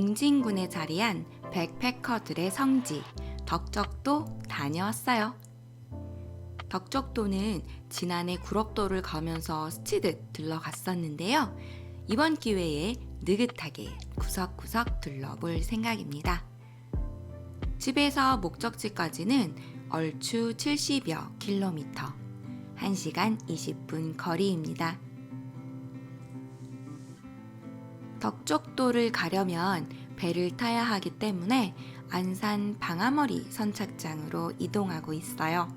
옹진군에 자리한 백패커들의 성지 덕적도 다녀왔어요. 덕적도는 지난해 구럽도를 가면서 스치듯 들러갔었는데요. 이번 기회에 느긋하게 구석구석 둘러볼 생각입니다. 집에서 목적지까지는 얼추 70여 킬로미터, 1시간 20분 거리입니다. 덕적도를 가려면 배를 타야 하기 때문에 안산 방아머리 선착장으로 이동하고 있어요.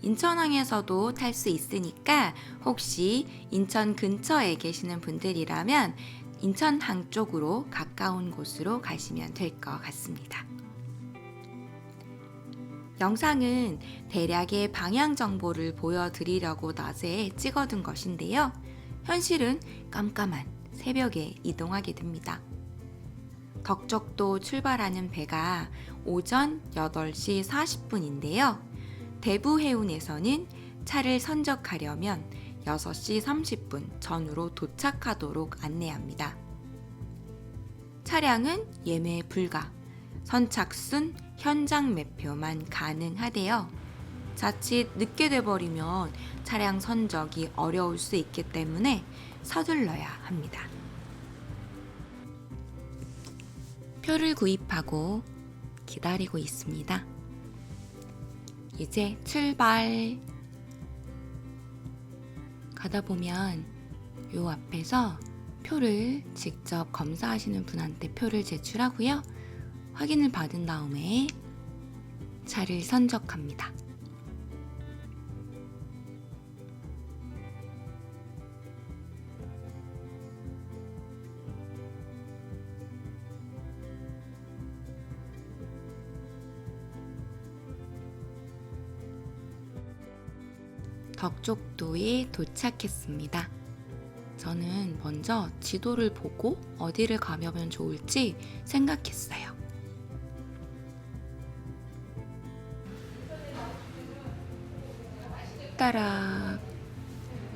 인천항에서도 탈 수 있으니까 혹시 인천 근처에 계시는 분들이라면 인천항 쪽으로 가까운 곳으로 가시면 될 것 같습니다. 영상은 대략의 방향 정보를 보여드리려고 낮에 찍어둔 것인데요. 현실은 깜깜한 새벽에 이동하게 됩니다. 덕적도 출발하는 배가 오전 8시 40분인데요. 대부 해운에서는 차를 선적하려면 6시 30분 전후로 도착하도록 안내합니다. 차량은 예매 불가, 선착순 현장 매표만 가능하대요. 자칫 늦게 돼버리면 차량 선적이 어려울 수 있기 때문에 서둘러야 합니다. 표를 구입하고 기다리고 있습니다. 이제 출발. 가다 보면 요 앞에서 표를 직접 검사하시는 분한테 표를 제출하고요. 확인을 받은 다음에 차를 선적합니다. 덕족도에 도착했습니다. 저는 먼저 지도를 보고 어디를 가면 좋을지 생각했어요. 따라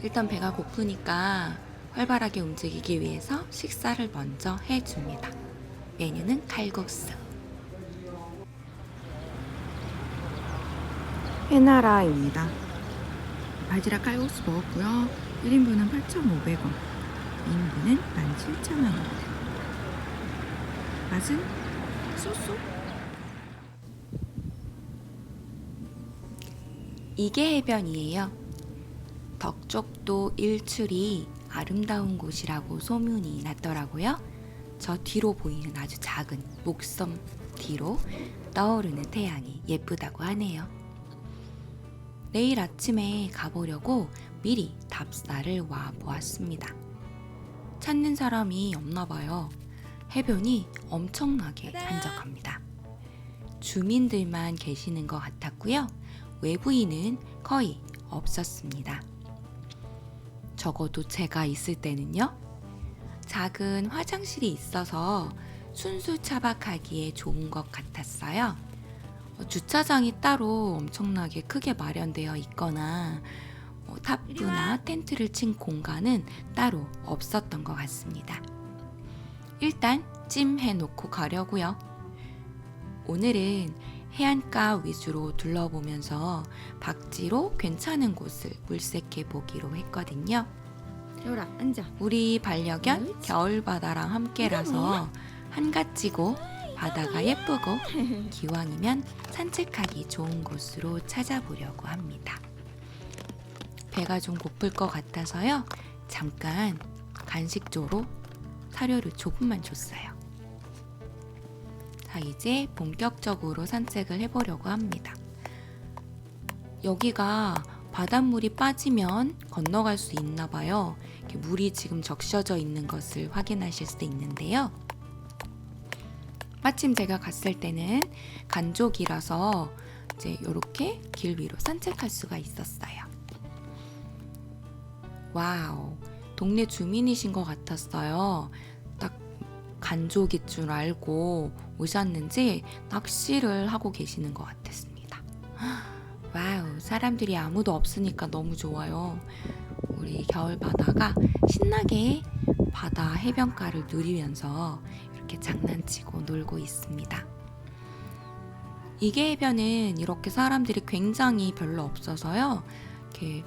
일단 배가 고프니까 활발하게 움직이기 위해서 식사를 먼저 해줍니다. 메뉴는 칼국수. 해나라입니다. 바지락 칼국수 먹었고요. 1인분은 8,500원, 2인분은 17,000원입니다. 맛은 쏘쏘. 이게 해변이에요. 덕적도 일출이 아름다운 곳이라고 소문이 났더라고요. 저 뒤로 보이는 아주 작은 목섬 뒤로 떠오르는 태양이 예쁘다고 하네요. 내일 아침에 가보려고 미리 답사를 와 보았습니다. 찾는 사람이 없나 봐요. 해변이 엄청나게 한적합니다. 주민들만 계시는 것 같았고요. 외부인은 거의 없었습니다. 적어도 제가 있을 때는요. 작은 화장실이 있어서 순수 차박하기에 좋은 것 같았어요. 어, 주차장이 따로 엄청나게 크게 마련되어 있거나 뭐 탑부나 텐트를 친 공간은 따로 없었던 것 같습니다. 일단 찜해 놓고 가려고요. 오늘은 해안가 위주로 둘러보면서 박지로 괜찮은 곳을 물색해 보기로 했거든요. 요라 앉아. 우리 반려견 옳지. 겨울바다랑 함께라서 한갓지고 바다가 예쁘고 기왕이면 산책하기 좋은 곳으로 찾아보려고 합니다. 배가 좀 고플 것 같아서요. 잠깐 간식조로 사료를 조금만 줬어요. 자, 이제 본격적으로 산책을 해보려고 합니다. 여기가 바닷물이 빠지면 건너갈 수 있나 봐요. 물이 지금 적셔져 있는 것을 확인하실 수 있는데요. 마침 제가 갔을 때는 간족이라서 이제 이렇게 길 위로 산책할 수가 있었어요. 와우, 동네 주민이신 것 같았어요. 딱 간족일 줄 알고 오셨는지 낚시를 하고 계시는 것 같았습니다. 와우, 사람들이 아무도 없으니까 너무 좋아요. 우리 겨울 바다가 신나게 바다 해변가를 누리면서 이렇게 장난치고 놀고 있습니다. 이게 해변은 이렇게 사람들이 굉장히 별로 없어서요. 이렇게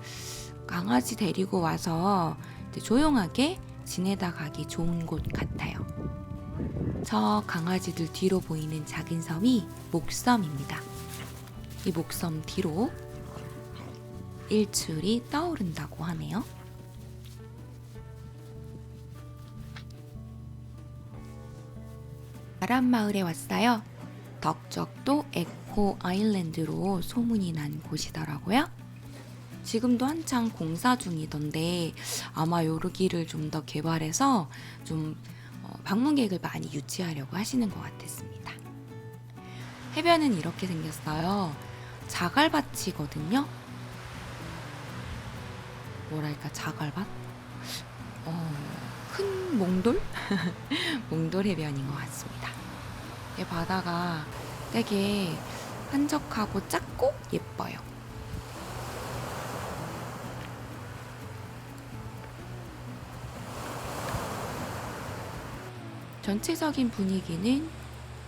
강아지 데리고 와서 조용하게 지내다 가기 좋은 곳 같아요. 저 강아지들 뒤로 보이는 작은 섬이 목섬입니다. 이 목섬 뒤로 일출이 떠오른다고 하네요. 바람마을에 왔어요. 덕적도 에코 아일랜드로 소문이 난 곳이더라고요. 지금도 한창 공사 중이던데 아마 요르기를 좀더 개발해서 좀 어, 방문객을 많이 유치하려고 하시는 것 같았습니다. 해변은 이렇게 생겼어요. 자갈밭이거든요. 뭐랄까 자갈밭? 어, 큰 몽돌? 몽돌 해변인 것 같습니다. 이 바다가 되게 한적하고 작고 예뻐요. 전체적인 분위기는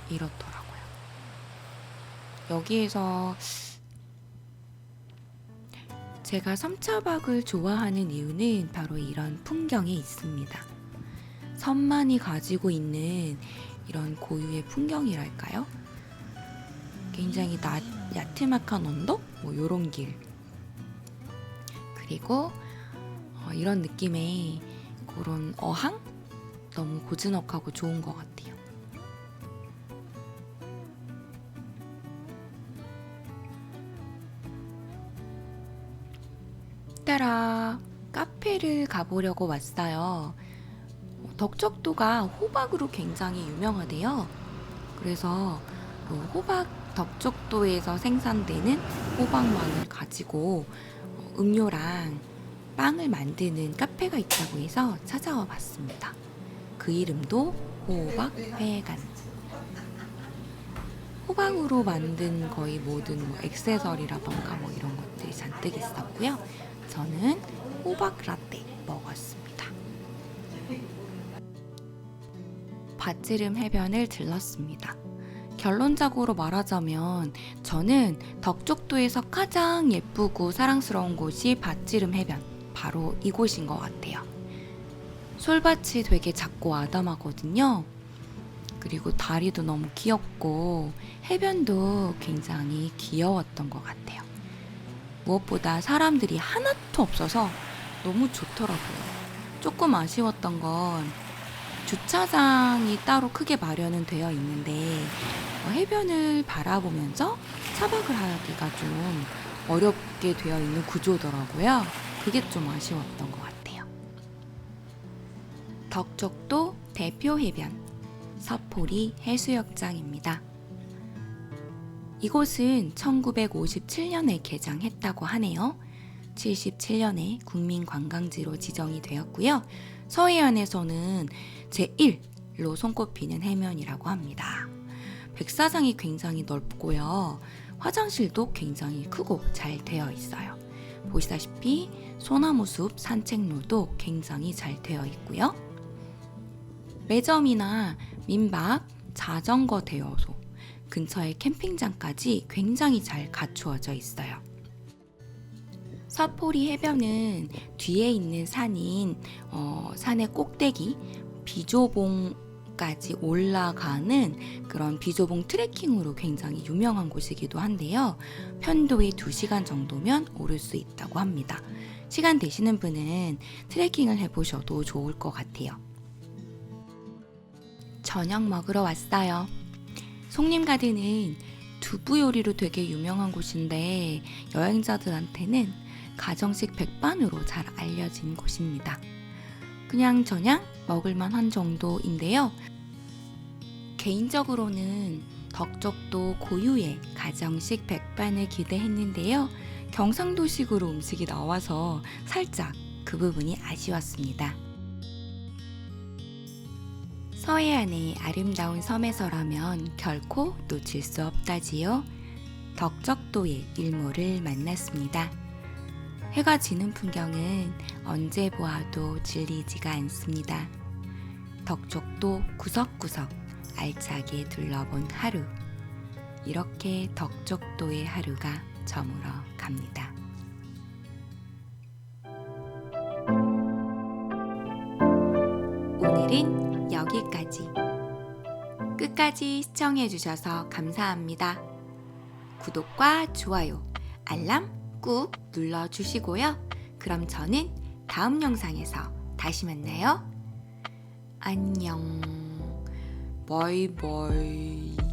이렇더라고요. 여기에서 제가 섬차박을 좋아하는 이유는 바로 이런 풍경에 있습니다. 섬만이 가지고 있는 이런 고유의 풍경이랄까요? 굉장히 나, 야트막한 언덕? 뭐 요런 길. 그리고 어, 이런 느낌의 그런 어항? 너무 고즈넉하고 좋은 것 같아요. 따라 카페를 가보려고 왔어요. 덕적도가 호박으로 굉장히 유명하대요. 그래서 그 호박 덕적도에서 생산되는 호박만을 가지고 어, 음료랑 빵을 만드는 카페가 있다고 해서 찾아와 봤습니다. 그 이름도 호박회관. 호박으로 만든 거의 모든 뭐 액세서리라던가 뭐 이런 것들이 잔뜩 있었고요. 저는 호박 라떼 먹었습니다. 밭지름 해변을 들렀습니다. 결론적으로 말하자면 저는 덕적도에서 가장 예쁘고 사랑스러운 곳이 밭지름 해변 바로 이곳인 것 같아요. 솔밭이 되게 작고 아담하거든요. 그리고 다리도 너무 귀엽고 해변도 굉장히 귀여웠던 것 같아요. 무엇보다 사람들이 하나도 없어서 너무 좋더라고요. 조금 아쉬웠던 건 주차장이 따로 크게 마련은 되어 있는데 어, 해변을 바라보면서 차박을 하기가 좀 어렵게 되어 있는 구조더라고요. 그게 좀 아쉬웠던 것 같아요. 덕적도 대표 해변 서포리 해수욕장입니다. 이곳은 1957년에 개장했다고 하네요. 77년에 국민관광지로 지정이 되었고요. 서해안에서는 제1로 손꼽히는 해변이라고 합니다. 백사장이 굉장히 넓고요. 화장실도 굉장히 크고 잘 되어 있어요. 보시다시피 소나무 숲 산책로도 굉장히 잘 되어 있고요. 매점이나 민박, 자전거 대여소, 근처에 캠핑장까지 굉장히 잘 갖추어져 있어요. 서포리 해변은 뒤에 있는 산인 어, 산의 꼭대기 비조봉까지 올라가는 그런 비조봉 트레킹으로 굉장히 유명한 곳이기도 한데요. 편도에 2시간 정도면 오를 수 있다고 합니다. 시간 되시는 분은 트레킹을 해보셔도 좋을 것 같아요. 저녁 먹으러 왔어요. 송림가드는 두부 요리로 되게 유명한 곳인데 여행자들한테는 가정식 백반으로 잘 알려진 곳입니다. 그냥 저냥 먹을만 한 정도인데요. 개인적으로는 덕적도 고유의 가정식 백반을 기대했는데요. 경상도식으로 음식이 나와서 살짝 그 부분이 아쉬웠습니다. 서해안의 아름다운 섬에서라면 결코 놓칠 수 없다지요. 덕적도의 일몰을 만났습니다. 해가 지는 풍경은 언제 보아도 질리지가 않습니다. 덕적도 구석구석 알차게 둘러본 하루. 이렇게 덕적도의 하루가 저물어 갑니다. 오늘은 여기까지. 끝까지 시청해주셔서 감사합니다. 구독과 좋아요, 알람 꾹 눌러주시고요. 그럼 저는 다음 영상에서 다시 만나요. 안녕. 바이바이.